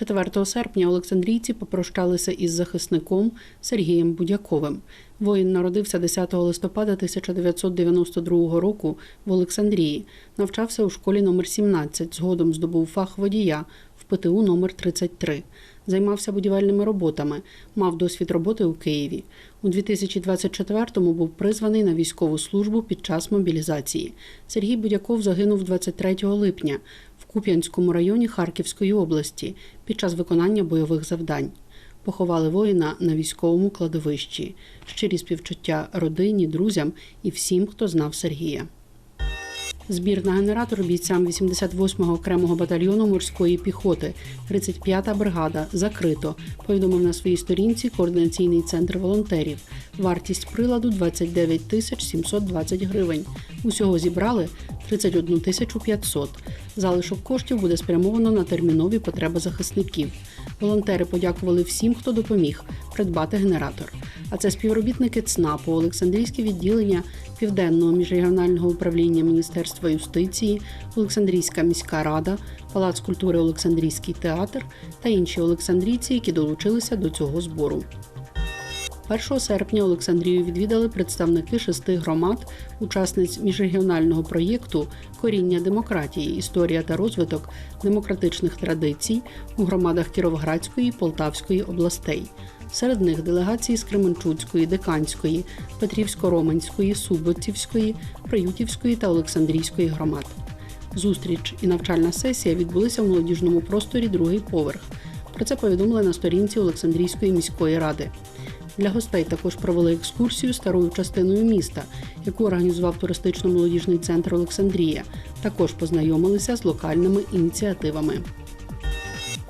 Четвертого серпня Олександрійці попрощалися із захисником Сергієм Будяковим. Воїн народився 10 листопада 1992 року в Олександрії. Навчався у школі номер 17, згодом здобув фах водія ПТУ номер 33. Займався будівельними роботами, мав досвід роботи у Києві. У 2024-му був призваний на військову службу під час мобілізації. Сергій Будяков загинув 23 липня в Куп'янському районі Харківської області під час виконання бойових завдань. Поховали воїна на військовому кладовищі. Щирі співчуття родині, друзям і всім, хто знав Сергія. Збір на генератор бійцям 88-го окремого батальйону морської піхоти, 35-та бригада, закрито. Повідомив на своїй сторінці координаційний центр волонтерів. Вартість приладу 29 тисяч 720 гривень. Усього зібрали 31 тисячу 500. Залишок коштів буде спрямовано на термінові потреби захисників. Волонтери подякували всім, хто допоміг придбати генератор. А це співробітники ЦНАПу, Олександрійське відділення Південного міжрегіонального управління Міністерства юстиції, Олександрійська міська рада, Палац культури Олександрійський театр та інші олександрійці, які долучилися до цього збору. 1 серпня Олександрію відвідали представники шести громад, учасниць міжрегіонального проєкту Коріння демократії, історія та розвиток демократичних традицій у громадах Кіровоградської і Полтавської областей. Серед них делегації з Кременчуцької, Диканської, Петрівсько-Романської, Суботівської, Приютівської та Олександрійської громад. Зустріч і навчальна сесія відбулися в молодіжному просторі другий поверх. Про це повідомили на сторінці Олександрійської міської ради. Для гостей також провели екскурсію старою частиною міста, яку організував туристично-молодіжний центр Олександрія. Також познайомилися з локальними ініціативами.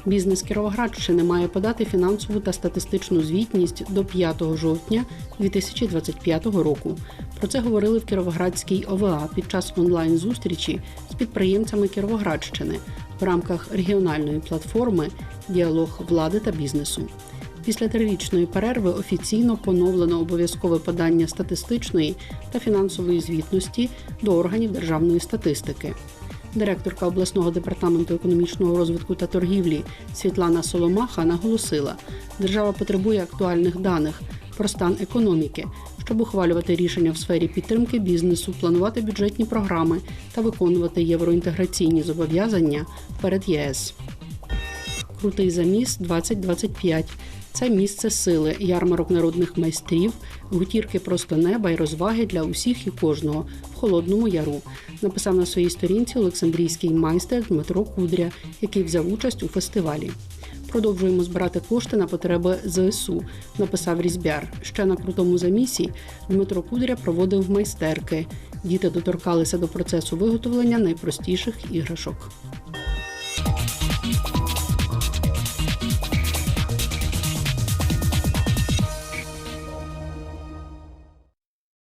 Бізнес Кіровоградщини має подати фінансову та статистичну звітність до 5 жовтня 2025 року. Про це говорили в Кіровоградській ОВА під час онлайн-зустрічі з підприємцями Кіровоградщини в рамках регіональної платформи Діалог влади та бізнесу. Після трирічної перерви офіційно поновлено обов'язкове подання статистичної та фінансової звітності до органів державної статистики. Директорка обласного департаменту економічного розвитку та торгівлі Світлана Соломаха наголосила, держава потребує актуальних даних про стан економіки, щоб ухвалювати рішення в сфері підтримки бізнесу, планувати бюджетні програми та виконувати євроінтеграційні зобов'язання перед ЄС. Крутий заміс 2025 це місце сили, ярмарок народних майстрів, гутірки просто неба і розваги для усіх і кожного в холодному яру. Написав на своїй сторінці Олександрійський майстер Дмитро Кудря, який взяв участь у фестивалі. Продовжуємо збирати кошти на потреби ЗСУ, написав різьбяр. Ще на крутому замісі Дмитро Кудря проводив майстерки. Діти доторкалися до процесу виготовлення найпростіших іграшок.